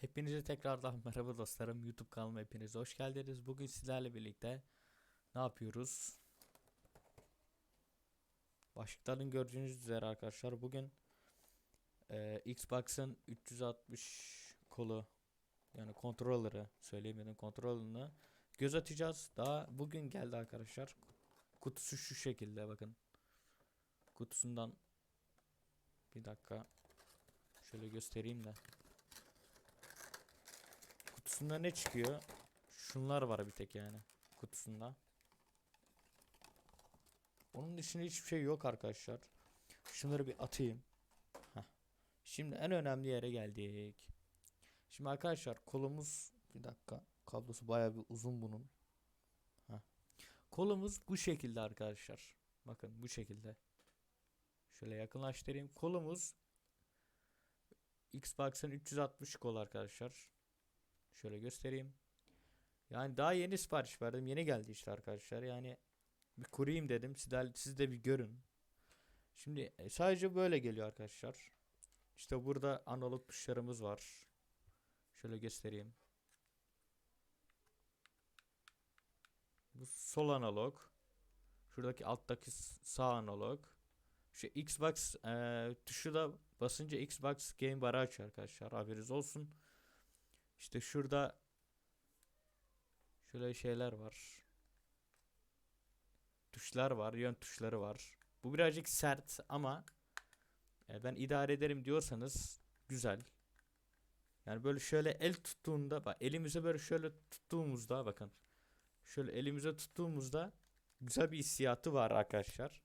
Hepinize tekrardan merhaba dostlarım. YouTube kanalıma hepiniz hoş geldiniz. Bugün sizlerle birlikte ne yapıyoruz? Başlıkların gördüğünüz üzere arkadaşlar bugün e, Xbox'ın 360 kolu yani kontrolleri söyleyemedim kontrolünü göz atacağız. Daha bugün geldi arkadaşlar. Kutusu şu şekilde bakın. Kutusundan bir dakika şöyle göstereyim de. Kutusunda ne çıkıyor? Şunlar var bir tek yani kutusunda. Onun dışında hiçbir şey yok arkadaşlar. Şunları bir atayım. Heh. Şimdi en önemli yere geldik. Şimdi arkadaşlar kolumuz bir dakika kablosu bayağı bir uzun bunun. Heh. Kolumuz bu şekilde arkadaşlar. Bakın bu şekilde. Şöyle yakınlaştırayım. Kolumuz Xbox'ın 360 kol arkadaşlar. Şöyle göstereyim. Yani daha yeni sipariş verdim. Yeni geldi işte arkadaşlar. Yani bir kurayım dedim. Siz de, bir görün. Şimdi e, sadece böyle geliyor arkadaşlar. İşte burada analog tuşlarımız var. Şöyle göstereyim. Bu sol analog. Şuradaki alttaki sağ analog. Şu Xbox e, tuşu da basınca Xbox Game Bar'ı açıyor arkadaşlar. Haberiniz olsun. İşte şurada şöyle şeyler var. Tuşlar var, yön tuşları var. Bu birazcık sert ama e, ben idare ederim diyorsanız güzel. Yani böyle şöyle el tuttuğunda bak elimize böyle şöyle tuttuğumuzda bakın. Şöyle elimize tuttuğumuzda güzel bir hissiyatı var arkadaşlar.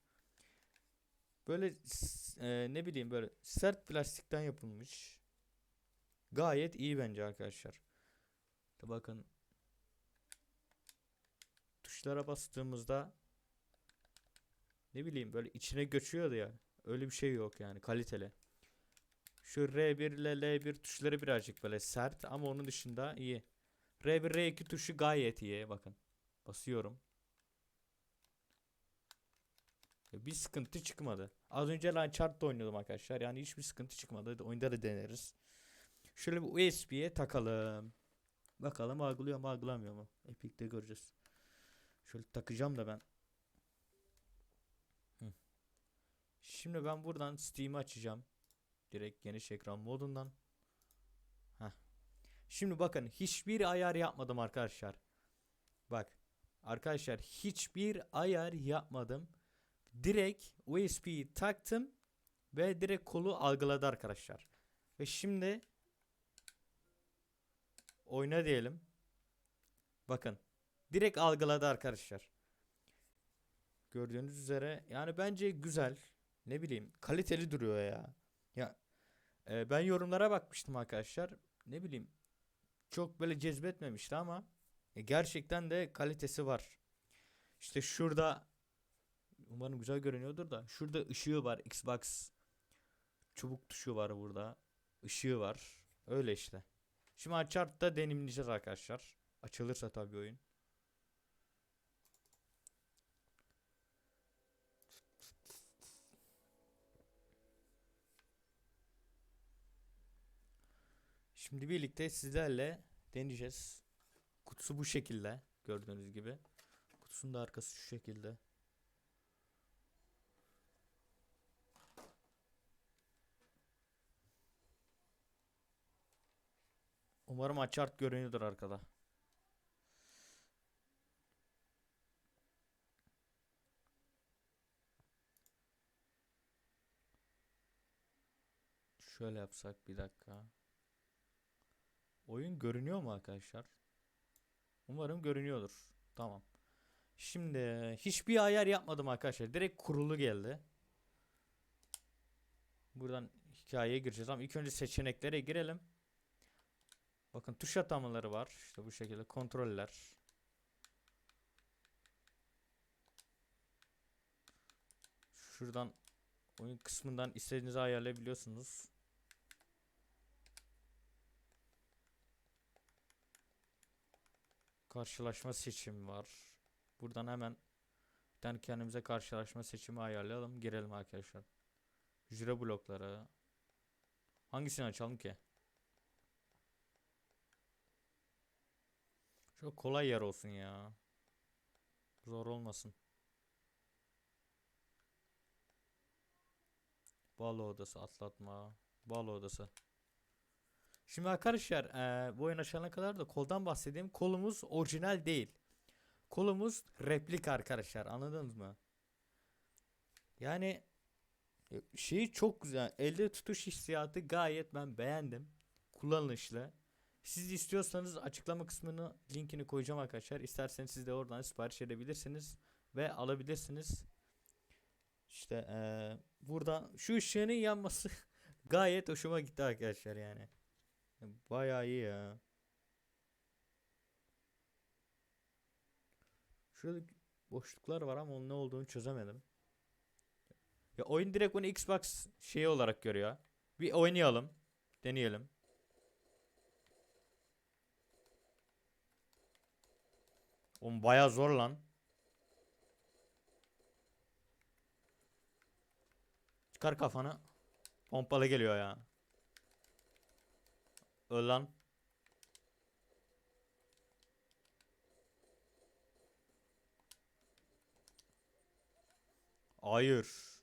Böyle e, ne bileyim böyle sert plastikten yapılmış. Gayet iyi bence arkadaşlar. Bakın tuşlara bastığımızda ne bileyim böyle içine göçüyordu ya. Öyle bir şey yok yani kaliteli. Şu R1 ile L1 tuşları birazcık böyle sert ama onun dışında iyi. R1 R2 tuşu gayet iyi bakın. Basıyorum. Bir sıkıntı çıkmadı. Az önce Uncharted'da oynuyordum arkadaşlar. Yani hiçbir sıkıntı çıkmadı. Oyunda da deneriz. Şöyle bir USB'ye takalım. Bakalım algılıyor mu algılamıyor mu? Epic'te göreceğiz. Şöyle takacağım da ben. Şimdi ben buradan Steam'i açacağım. Direkt geniş ekran modundan. Heh. Şimdi bakın hiçbir ayar yapmadım arkadaşlar. Bak. Arkadaşlar hiçbir ayar yapmadım. Direkt USB'yi taktım ve direkt kolu algıladı arkadaşlar. Ve şimdi oyna diyelim. Bakın. Direkt algıladı arkadaşlar. Gördüğünüz üzere yani bence güzel. Ne bileyim kaliteli duruyor ya. Ya e, ben yorumlara bakmıştım arkadaşlar. Ne bileyim çok böyle cezbetmemişti ama e, gerçekten de kalitesi var. İşte şurada umarım güzel görünüyordur da şurada ışığı var Xbox çubuk tuşu var burada. Işığı var. Öyle işte. Şimdi Uncharted'da deneyimleyeceğiz arkadaşlar. Açılırsa tabii oyun. Şimdi birlikte sizlerle deneyeceğiz. Kutusu bu şekilde gördüğünüz gibi. Kutusunun da arkası şu şekilde. Umarım açart görünüyordur arkada. Şöyle yapsak bir dakika. Oyun görünüyor mu arkadaşlar? Umarım görünüyordur. Tamam. Şimdi hiçbir ayar yapmadım arkadaşlar. Direkt kurulu geldi. Buradan hikayeye gireceğiz ama ilk önce seçeneklere girelim. Bakın tuş atamaları var. İşte bu şekilde kontroller. Şuradan oyun kısmından istediğinizi ayarlayabiliyorsunuz. Karşılaşma seçimi var. Buradan hemen bir kendimize karşılaşma seçimi ayarlayalım. Girelim arkadaşlar. Hücre blokları. Hangisini açalım ki? Çok kolay yer olsun ya. Zor olmasın. Balo odası atlatma. Balo odası. Şimdi arkadaşlar eee bu oyun açılana kadar da koldan bahsedeyim. Kolumuz orijinal değil. Kolumuz replik arkadaşlar anladınız mı? Yani e, şeyi çok güzel. Elde tutuş hissiyatı gayet ben beğendim. Kullanışlı. Siz istiyorsanız açıklama kısmına linkini koyacağım arkadaşlar. İsterseniz siz de oradan sipariş edebilirsiniz ve alabilirsiniz. İşte eee, burada şu ışığının yanması gayet hoşuma gitti arkadaşlar yani. Bayağı iyi ya. Şurada boşluklar var ama onun ne olduğunu çözemedim. Ya oyun direkt bunu Xbox şeyi olarak görüyor. Bir oynayalım. Deneyelim. Oğlum bayağı zor lan. Çıkar kafanı. Pompalı geliyor ya. Öl lan. Hayır.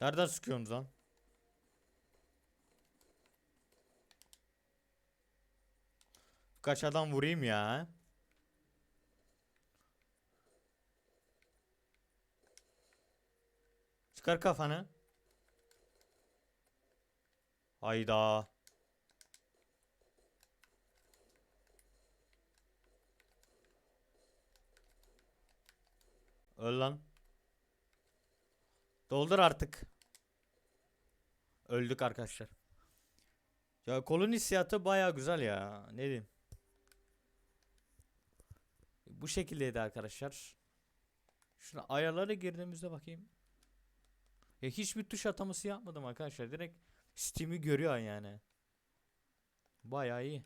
Nereden sıkıyorsunuz lan? Kaç adam vurayım ya? Çıkar kafanı. Hayda. Öl lan. Doldur artık. Öldük arkadaşlar. Ya kolun hissiyatı baya güzel ya. Ne diyeyim. Bu şekildeydi arkadaşlar. Şuna ayarlara girdiğimizde bakayım. Ya hiçbir tuş ataması yapmadım arkadaşlar. Direkt Steam'i görüyor yani. Bayağı iyi.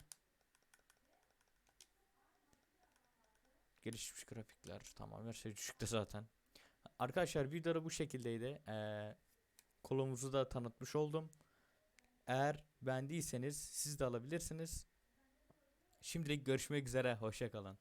Gelişmiş grafikler. Tamam her şey düşükte zaten. Arkadaşlar videoda bu şekildeydi. Ee, kolumuzu da tanıtmış oldum. Eğer beğendiyseniz siz de alabilirsiniz. Şimdilik görüşmek üzere. Hoşçakalın.